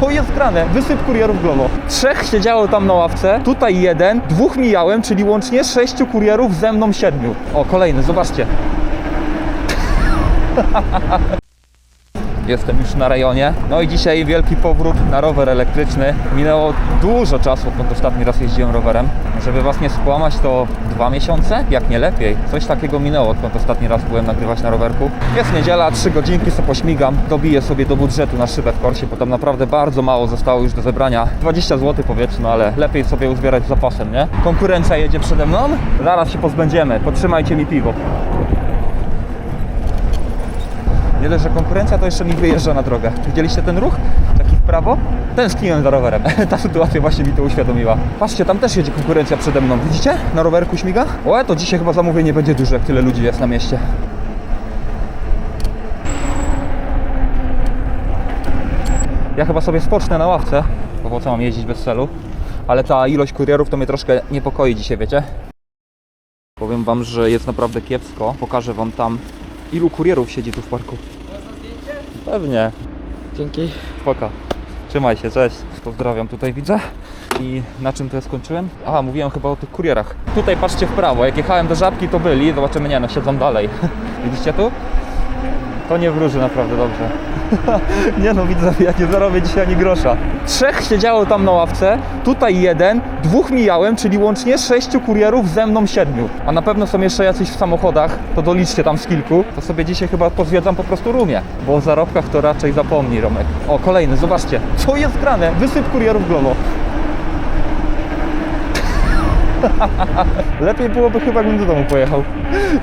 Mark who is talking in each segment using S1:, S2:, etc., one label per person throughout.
S1: Co jest grane? Wysyp kurierów Glovo. Trzech siedziało tam na ławce, tutaj jeden, dwóch mijałem, czyli łącznie sześciu kurierów, ze mną siedmiu. O, kolejny, zobaczcie. Jestem już na rejonie. No i dzisiaj wielki powrót na rower elektryczny. Minęło dużo czasu, odkąd ostatni raz jeździłem rowerem. Żeby was nie skłamać, to dwa miesiące? Jak nie lepiej. Coś takiego minęło, odkąd ostatni raz byłem nagrywać na rowerku. Jest niedziela, trzy godzinki sobie pośmigam. Dobiję sobie do budżetu na szybę w korsie, bo tam naprawdę bardzo mało zostało już do zebrania. 20 zł powiedzmy, ale lepiej sobie uzbierać zapasem, nie? Konkurencja jedzie przede mną. Zaraz się pozbędziemy. Potrzymajcie mi piwo. Dość, że konkurencja, to jeszcze mi wyjeżdża na drogę. Widzieliście ten ruch? Taki w prawo? Tęskniłem za rowerem. Ta sytuacja właśnie mi to uświadomiła. Patrzcie, tam też jedzie konkurencja przede mną. Widzicie? Na rowerku śmiga? O, to dzisiaj chyba zamówienie będzie duże, jak tyle ludzi jest na mieście. Ja chyba sobie spocznę na ławce, bo po co mam jeździć bez celu. Ale ta ilość kurierów to mnie troszkę niepokoi dzisiaj, wiecie? Powiem wam, że jest naprawdę kiepsko. Pokażę wam tam, ilu kurierów siedzi tu w parku. Pewnie.
S2: Dzięki.
S1: Spoko. Trzymaj się, cześć. Pozdrawiam, tutaj widzę. I na czym to ja skończyłem? Aha, mówiłem chyba o tych kurierach. Tutaj patrzcie w prawo, jak jechałem do Żabki to byli, zobaczymy, nie no, siedzą dalej. Widzicie tu? To nie wróży naprawdę dobrze. nie no, widzę, ja nie zarobię dzisiaj ani grosza. Trzech siedziało tam na ławce, tutaj jeden, dwóch mijałem, czyli łącznie sześciu kurierów, ze mną siedmiu. A na pewno są jeszcze jacyś w samochodach, to doliczcie tam z kilku. To sobie dzisiaj chyba pozwiedzam po prostu rumie, bo o zarobkach to raczej zapomnij, Romek. O, kolejny, zobaczcie, co jest grane? Wysyp kurierów Glovo. Lepiej byłoby chyba, jakbym do domu pojechał.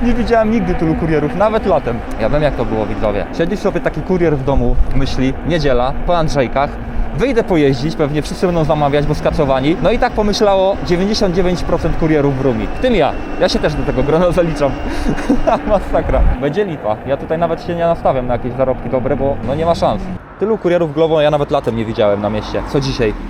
S1: Nie widziałem nigdy tylu kurierów, nawet latem. Ja wiem jak to było, widzowie. Siedzi sobie taki kurier w domu, myśli, niedziela, po Andrzejkach, wyjdę pojeździć, pewnie wszyscy będą zamawiać, bo skacowani. No i tak pomyślało 99% kurierów w Rumi. W tym ja. Ja się też do tego grona zaliczam. Masakra. Będzie lipa. Ja tutaj nawet się nie nastawiam na jakieś zarobki dobre, bo no nie ma szans. Tylu kurierów Glovo ja nawet latem nie widziałem na mieście. Co dzisiaj?